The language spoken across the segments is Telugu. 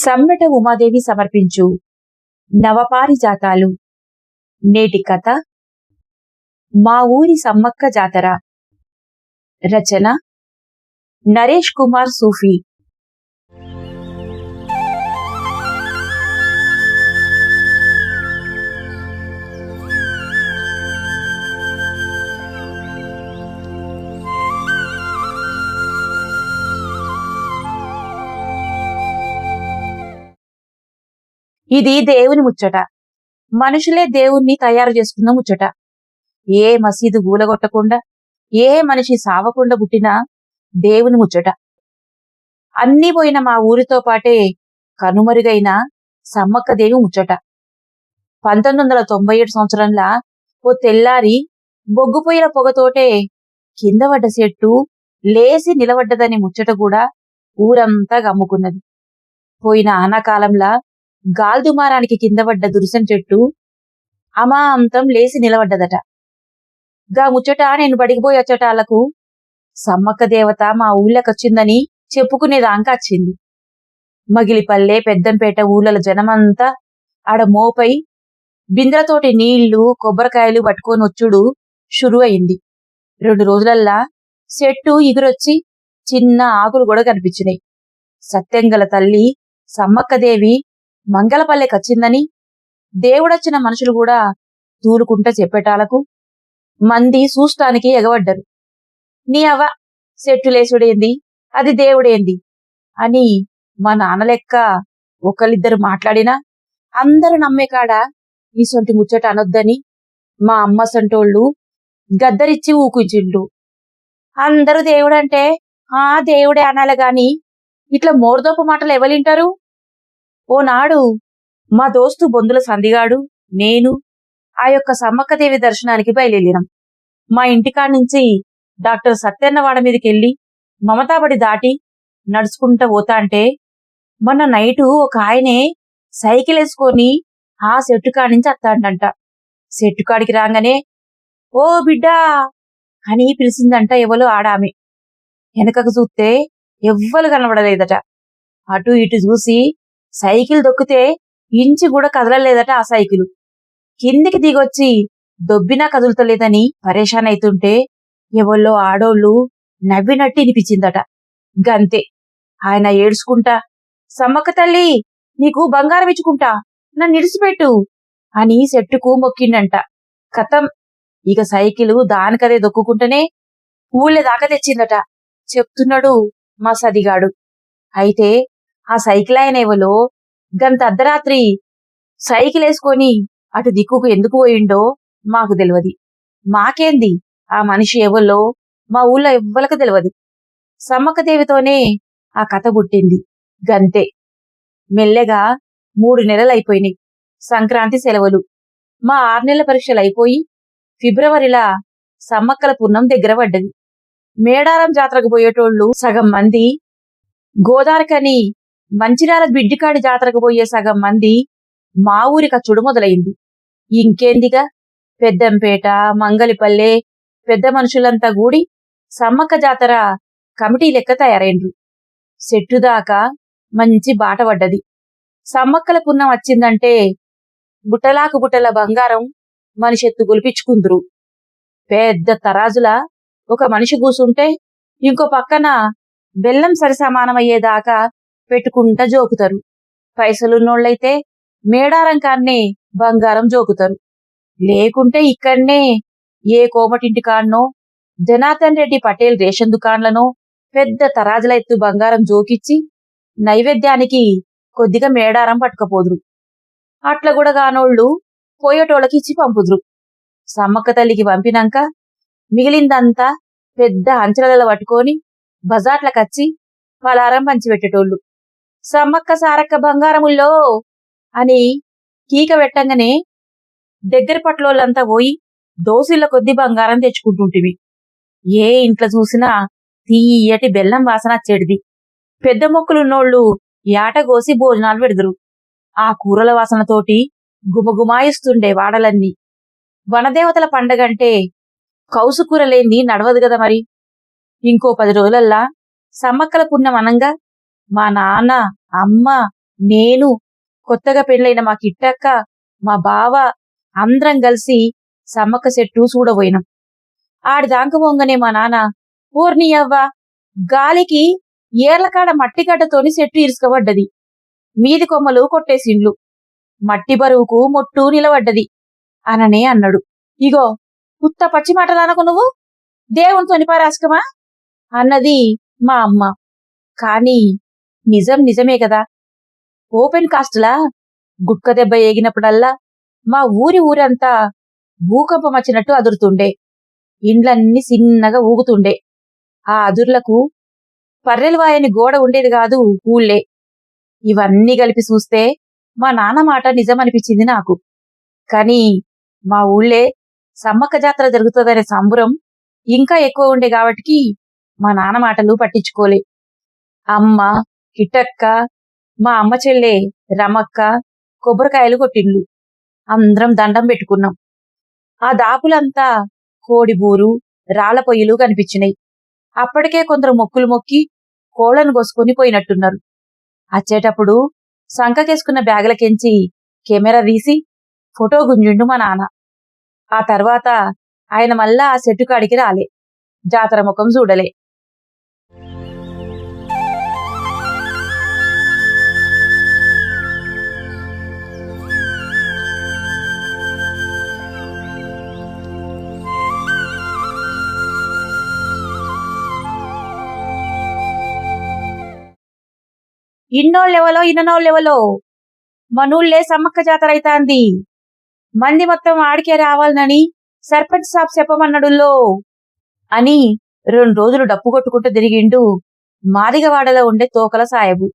సమ్మెట ఉమాదేవి సమర్పించు. నవపారిజాతాలు. నేటి కథ. మా ఊరి సమ్మక్క జాతర. రచన. నరేష్ కుమార్ సూఫీ. ఇది దేవుని ముచ్చట. మనుషులే దేవుణ్ణి తయారు చేసుకున్న ముచ్చట. ఏ మసీదు గూలగొట్టకుండా ఏ మనిషి సావకుండా పుట్టినా దేవుని ముచ్చట. అన్నీ పోయిన మా ఊరితో పాటే కనుమరుగైన సమ్మక్క దేవి ముచ్చట. పంతొమ్మిది వందల తొంభై ఏడు సంవత్సరంలా ఓ తెల్లారి బొగ్గుపోయిన పొగతోటే కింద పడ్డ చెట్టు లేసి నిలబడ్డదని ముచ్చట కూడా ఊరంతా గమ్ముకున్నది. పోయిన ఆనాకాలంలా గాల్దుమారానికి కింద పడ్డ దురుసం చెట్టు అమాంతం లేసి నిలబడ్డదట. గా ముచ్చట నేను బడికిపోయి చటాలకు సమ్మక్క దేవత మా ఊళ్ళకొచ్చిందని చెప్పుకునేదాకా వచ్చింది. మగిలిపల్లె పెద్దంపేట ఊళ్ళల జనమంతా ఆడ మోపై బిందెలతోటి నీళ్ళు కొబ్బరికాయలు పట్టుకొని వచ్చుడు షురు అయింది రెండు రోజులల్లా చెట్టు ఎగురొచ్చి చిన్న ఆకులు కూడా కనిపించినాయి. సత్యంగల తల్లి సమ్మక్కదేవి మంగళపల్లెకొచ్చిందని దేవుడొచ్చిన మనుషులు కూడా తూలుకుంటే చెప్పేటాలకు మంది చూస్తానికి ఎగబడ్డరు. నీ అవ్వ చెట్టులేసుడేంది అది దేవుడేంది? అని మా నాన్న లెక్క ఒకళ్ళిద్దరు మాట్లాడినా అందరు నమ్మేకాడ ఈ సొంటి ముచ్చట అనొద్దని మా అమ్మ సొంటోళ్ళు గద్దరిచ్చి ఊకుంచిండు అందరూ దేవుడంటే ఆ దేవుడే అనాలి గాని ఇట్లా మోర్దోపు మాటలు ఎవరింటారు ఓనాడు మా దోస్తు బొందుల సందిగాడు నేను ఆ యొక్క సమ్మక్కదేవి దర్శనానికి బయలుదేరినాం. మా ఇంటికాడ నుంచి డాక్టర్ సత్యన్నవాడ మీదకి వెళ్ళి మమతాబడి దాటి నడుచుకుంటా పోతా అంటే మొన్న నైటు ఒక ఆయనే సైకిల్ వేసుకొని ఆ చెట్టు కాడి నుంచి అత్తాడంట. చెట్టు కాడికి రాగానే ఓ బిడ్డా! అని పిలిచిందంట ఎవలో ఆడామె. వెనకకు చూస్తే ఎవ్వరు కనబడలేదట. అటు ఇటు చూసి సైకిల్ దొక్కితే ఇంచి కూడా కదలలేదట ఆ సైకిల్. కిందికి దిగొచ్చి దొబ్బినా కదులుతలేదని పరేషాన్ అవుతుంటే ఎవళ్ళో ఆడోళ్ళు నవ్వినట్టు వినిపించిందట. గంతే. ఆయన ఏడ్చుకుంటా సమ్మక్క తల్లి నీకు బంగారం ఇచ్చుకుంటా నన్ను ఇడిసిపెట్టు అని చెట్టుకు మొక్కిండంట. కథం ఇక సైకిల్ దానికదే దొక్కుకుంటేనే ఊళ్ళే దాకా తెచ్చిందట. చెప్తున్నాడు మా సదిగాడు అయితే ఆ సైకిల్ ఆయన ఎవలో? గంత అర్ధరాత్రి సైకిల్ వేసుకొని అటు దిక్కుకు ఎందుకు పోయిండో మాకు తెలియదు మాకేంది? ఆ మనిషి ఎవలో? మా ఊళ్ళో ఎవ్వలకు తెలియదు సమ్మక్కదేవితోనే ఆ కథ పుట్టింది. గంతే. మెల్లగా మూడు నెలలు అయిపోయినాయి సంక్రాంతి సెలవులు. మా ఆరు నెలల పరీక్షలు అయిపోయి ఫిబ్రవరిలా సమ్మక్కల పున్నం దగ్గర పడ్డది. మేడారం జాతరకు పోయేటోళ్ళు సగం మంది గోదారికని మంచిర్యాల బిడ్డికాడి జాతరకు పోయే సగం మంది మా ఊరి కచ్చుడు మొదలైంది. ఇంకేందిగా? పెద్దంపేట మంగలిపల్లె పెద్ద మనుషులంతా గూడి సమ్మక్క జాతర కమిటీ లెక్క తయారైండ్రు. చెట్టు దాకా మంచి బాట పడ్డది. సమ్మక్కల పున్నం వచ్చిందంటే బుట్టలాకు బుట్టల బంగారం మనిషెత్తు గొలిపించుకుందురు. పెద్ద తరాజుల ఒక మనిషి కూసుంటే ఇంకో పక్కన బెల్లం సరిసమానమయ్యేదాకా పెట్టుకుంటా జోకుతారు. పైసలున్నోళ్ళైతే మేడారం కాన్నే బంగారం జోకుతారు. లేకుంటే ఇక్కడనే ఏ కోమటింటి కాన్నో జనార్దన్ రెడ్డి పటేల్ రేషన్ దుకాన్లనో పెద్ద తరాజుల ఎత్తు బంగారం జోకిచ్చి నైవేద్యానికి కొద్దిగా మేడారం పట్టుకపోదురు. అట్లా కూడా కానోళ్ళు పోయేటోళ్ళకి ఇచ్చి పంపుదురు. సమ్మక్క తల్లికి పంపినాక మిగిలిందంతా పెద్ద అంచలలో పట్టుకొని బజార్లకచ్చి పలారం పంచిపెట్టేటోళ్ళు. సమ్మక్క సారక్క బంగారముల్లో అని కీక పెట్టంగానే దగ్గర పట్లోళ్ళంతా పోయి దోసిల కొద్ది బంగారం తెచ్చుకుంటుంటివి. ఏ ఇంట్లో చూసినా తీయటి బెల్లం వాసన చెడిది పెద్ద మొక్కులున్నోళ్ళు యాటగోసి భోజనాలు పెడదురు. ఆ కూరల వాసనతోటి గుమగుమాయిస్తుండే వాడలన్నీ. వనదేవతల పండగంటే కౌసు కూర నడవదు కదా మరి. ఇంకో పది రోజులల్లా సమ్మక్కల పుణ్యం అనంగా మా నాన్న అమ్మ నేను కొత్తగా పెళ్ళైన మా కిట్టక్క మా బావ అందరం కలిసి సమ్మక్క చెట్టు చూడబోయినాం. ఆడి పొంగనే మా నాన్న పూర్ణి అవ్వ గాలికి ఏర్లకాడ మట్టిగడ్డతోని చెట్టు ఇరుసుకబడ్డది. మీది కొమ్మలు కొట్టేసిండ్లు. మట్టి బరువుకు మొట్టు నిలబడ్డది. అననే అన్నాడు. ఇగో ఉత్త పచ్చి మాటలనకు నువ్వు? దేవునితోని పారాసుకమా అన్నది మా అమ్మ. కాని నిజం నిజమే కదా. ఓపెన్ కాస్ట్లా గుక్క దెబ్బ ఏగినప్పుడల్లా మా ఊరి ఊరంతా భూకంపం వచ్చినట్టు అదురుతుండే. ఇండ్లన్నీ చిన్నగా ఊగుతుండే. ఆ అదుర్లకు పర్రెలవాయని గోడ ఉండేది కాదు ఊళ్ళే. ఇవన్నీ కలిపి చూస్తే మా నాన్న మాట నిజమనిపించింది నాకు. కానీ మా ఊళ్ళే సమ్మక్క జాతర జరుగుతుందనే సంబరం ఇంకా ఎక్కువ ఉండే కాబట్టి మా నాన్న మాటలు పట్టించుకోలే. అమ్మ కిట్టక్క మా అమ్మ చెల్లె రమక్క కొబ్బరికాయలు కొట్టిండ్లు. అందరం దండం పెట్టుకున్నాం. ఆ దాపులంతా కోడిబూరు రాళ్ళ పొయ్యిలు కనిపించినాయి. అప్పటికే కొందరు మొక్కులు మొక్కి కోళ్ళను కోసుకొని పోయినట్టున్నారు. అచ్చేటప్పుడు సంకకేసుకున్న బ్యాగులకెంచి కెమెరా తీసి ఫోటో గుంజుండు మా నాన్న. ఆ తర్వాత ఆయన మళ్ళా ఆ సెట్టు కాడికి రాలే. జాతర ముఖం చూడలే. ఇన్నోళ్ళెవలో ఇన్నోళ్ళెవలో మనూళ్ళే సమ్మక్క జాతర అయితాంది మంది మొత్తం ఆడికే రావాలనని సర్పంచ్ సాబ్ చెప్పమన్నడుల్లో అని రెండు రోజులు డప్పు కొట్టుకుంటూ తిరిగిండు మాదిగవాడలో ఉండే తోకల సాయబు.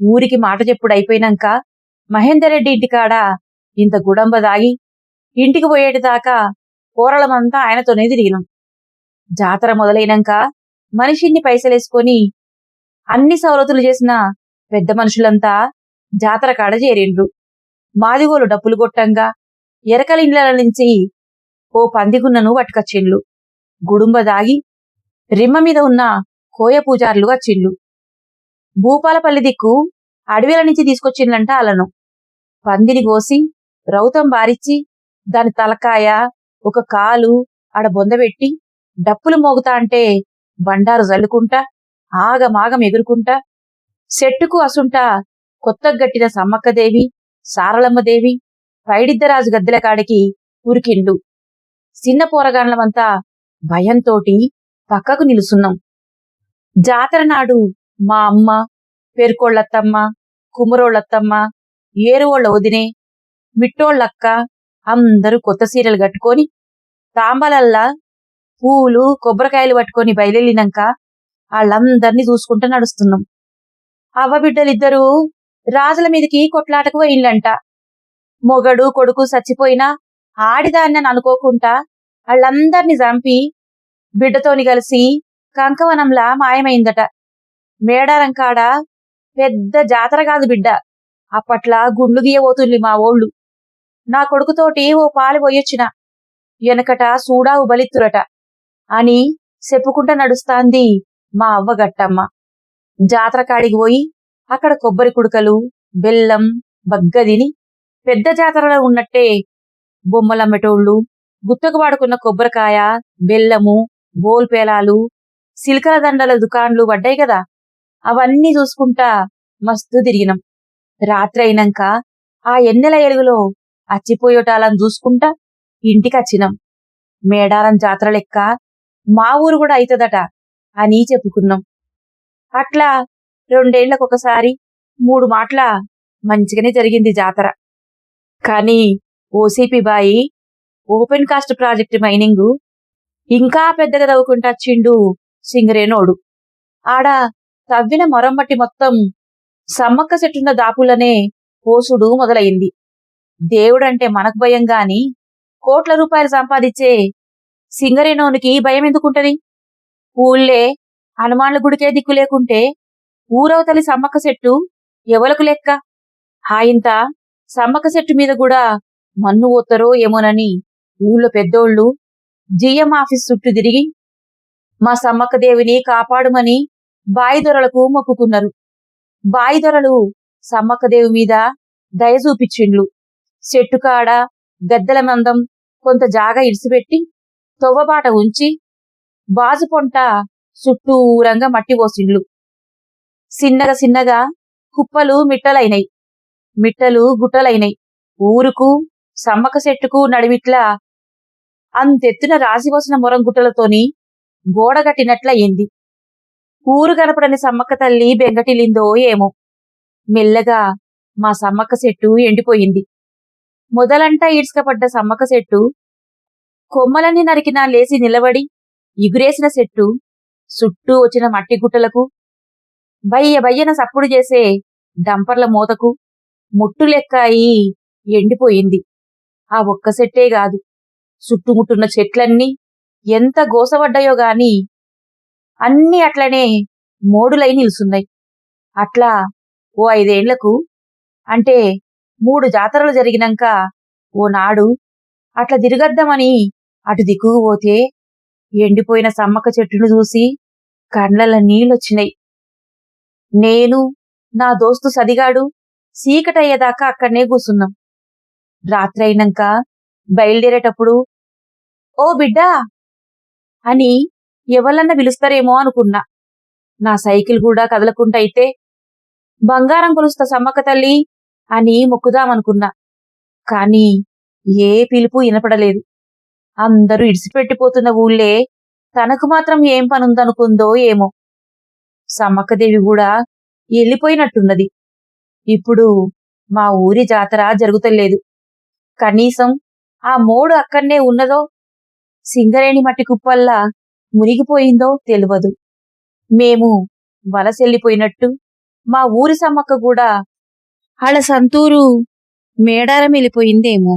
ఊరికి మాట చెప్పుడు అయిపోయినాక మహేందర్ రెడ్డి ఇంటికాడ ఇంత గుడంబ దాగి ఇంటికి పోయేటిదాకా కూరలమంతా ఆయనతోనే తిరిగినాం. జాతర మొదలైనాక మనిషిని పైసలేసుకొని అన్ని సవలతులు చేసిన పెద్ద మనుషులంతా జాతర కాడ చేరిండ్రు. మాదిగోలు డప్పులు కొట్టంగా ఎరకలిండ్ల నుంచి ఓ పందిగున్నను పట్టుకొచ్చిండ్లు గుడుంబ దాగి రిమ్మ మీద ఉన్న కోయ పూజారులు వచ్చిండ్లు భూపాలపల్లి దిక్కు అడవిల నుంచి తీసుకొచ్చిండ్లంట అలను పందిని కోసి రౌతం బారిచ్చి దాని తలకాయ ఒక కాలు ఆడ బొందబెట్టి డప్పులు మోగుతా అంటే బండారు జల్లుకుంటా ఆగమాగం ఎగురుకుంటా సెట్టుకు అసుంట కొత్తగా గట్టిన సమ్మక్కదేవి సారళమ్మదేవి పైడిద్దరాజు గద్దెల కాడికి ఉరికిండు చిన్న పోరగాండ్లమంతా భయంతోటి పక్కకు నిలుసున్నాం. జాతర నాడు మా అమ్మ పెరుకోళ్ళత్తమ్మ కుమరోళ్ళత్తమ్మ ఏరువోళ్ళ వదినే మిట్టోళ్ళక్క అందరూ కొత్త సీరలు కట్టుకొని తాంబలల్లా పూలు కొబ్బరికాయలు పట్టుకొని బయలుదేరినాక వాళ్ళందరినీ చూసుకుంటూ నడుస్తున్నాం. అవ్వబిడ్డలిద్దరూ రాజుల మీదకి కొట్లాటకు పోయిండ్లంట మొగడు కొడుకు చచ్చిపోయినా ఆడిదాన్ని అనుకోకుండా వాళ్ళందర్నీ చంపి బిడ్డతోని కలిసి కంకవనంలా మాయమైందట. మేడారం కాడ పెద్ద జాతర కాదు బిడ్డ. అప్పట్లా గుండ్లు గీయబోతుంది మా ఓళ్ళు. నా కొడుకుతోటి ఓ పాలు పోయొచ్చిన. వెనకట సూడావు బలిత్తురట. అని చెప్పుకుంటా నడుస్తాంది మా అవ్వ గట్టమ్మ. జాతర కాడికి పోయి అక్కడ కొబ్బరి కుడకలు బెల్లం బగ్గదిని పెద్ద జాతరలో ఉన్నట్టే బొమ్మలమ్మటోళ్ళు గుత్తకు వాడుకున్న కొబ్బరికాయ బెల్లము బోల్పేలాలు సిల్కల దండల దుకాన్లు పడ్డాయి కదా. అవన్నీ చూసుకుంటా మస్తు తిరిగినాం. రాత్రి అయినాక ఆ ఎన్నెల ఎలుగులో అచ్చిపోయేటాలను చూసుకుంటా ఇంటికి వచ్చినాం మేడారం జాతర లెక్క మా ఊరు కూడా అవుతుందట అని చెప్పుకున్నాం. అట్లా రెండేళ్ళకొకసారి మూడు మాటల మంచిగానే జరిగింది జాతర. కానీ ఓసీపీ బాయి ఓపెన్ కాస్ట్ ప్రాజెక్ట్ మైనింగ్ ఇంకా పెద్దగా తవ్వుకుంటా వచ్చిండు సింగరేనోడు. ఆడ తవ్విన మొరమ్మట్టి మొత్తం సమ్మక్క చెట్టున్న దాపులనే పోసుడు మొదలయింది దేవుడంటే మనకు భయం గాని కోట్ల రూపాయలు సంపాదించే సింగరేనోనికి భయం ఎందుకుంటది? ఊళ్ళే హనుమాన్ల గుడికే దిక్కు లేకుంటే ఊరవతలి సమ్మక్క చెట్టు ఎవలకు లెక్క? హాయింత సమ్మక్క చెట్టు మీద కూడా మన్ను పోతారో ఏమోనని ఊళ్ళో పెద్దోళ్ళు జిఎం ఆఫీస్ చుట్టూ తిరిగి మా సమ్మక్క దేవిని కాపాడుమని బాయిదొరలకు మొక్కుకున్నారు. బాయిదొరలు సమ్మక్కదేవి మీద దయ చూపించిండ్లు. చెట్టు కాడ గద్దెల మందం కొంత జాగా ఇడిసిపెట్టి తొవ్వబాట ఉంచి బాజు పొంట చుట్టూరంగా మట్టి పోసిండ్లు. సిన్నగా సిన్నగా కుప్పలు మిట్టలైనయి మిట్టలు గుట్టలైనయి ఊరుకు సమ్మక చెట్టుకు నడిమిట్లా అంతెత్తున రాసిపోసిన మొరంగుట్టలతోని గుట్టలతోని గోడ ఊరు కనపడని సమ్మక్క తల్లి బెంగటిలిందో ఏమో. మెల్లగా మా సమ్మక్క చెట్టు ఎండిపోయింది. మొదలంటా ఈడ్చకపడ్డ సమ్మక్క చెట్టు కొమ్మలన్నీ నరికినా లేచి నిలబడి ఎగురేసిన చెట్టు చుట్టూ వచ్చిన మట్టి గుట్టలకు బయ్య బయ్యన సప్పుడు చేసే డంపర్ల మూతకు ముట్టు లెక్కాయి ఎండిపోయింది. ఆ ఒక్క చెట్టే కాదు. చుట్టుముట్టున్న చెట్లన్నీ ఎంత గోసపడ్డాయో గాని అన్నీ అట్లనే మోడులై నిలుసున్నాయి. అట్లా ఓ ఐదేండ్లకు అంటే మూడు జాతరలు జరిగినాక ఓ నాడు అట్లా తిరగద్దామని అటు దిక్కుకు పోతే ఎండిపోయిన సమ్మక్క చెట్టును చూసి కండ్ల నీళ్ళొచ్చినాయి. నేను నా దోస్తు సదిగాడు చీకటయ్యేదాకా అక్కడనే కూసున్నాం. రాత్రైనాక బయలుదేరేటప్పుడు ఓ బిడ్డా! అని ఎవరన్నా పిలుస్తారేమో అనుకున్నా. నా సైకిల్ కూడా కదలకుండా అయితే బంగారం కొలుస్తా సమ్మక్క తల్లి అని మొక్కుదామనుకున్నా. కాని ఏ పిలుపు వినపడలేదు. అందరూ ఇడిసిపెట్టిపోతున్న ఊళ్ళే తనకు మాత్రం ఏం పనుందనుకుందో ఏమో. సమ్మక్కదేవి కూడా వెళ్ళిపోయినట్టున్నది ఇప్పుడు మా ఊరి జాతర జరుగుతలేదు. కనీసం ఆ మోడు అక్కడనే ఉన్నదో సింగరేణి మట్టి కుప్పల్లా మునిగిపోయిందో తెలియదు మేము వలసెళ్ళిపోయినట్టు మా ఊరి సమ్మక్క కూడా వాళ్ళ సంతూరు మేడారం వెళ్ళిపోయిందేమో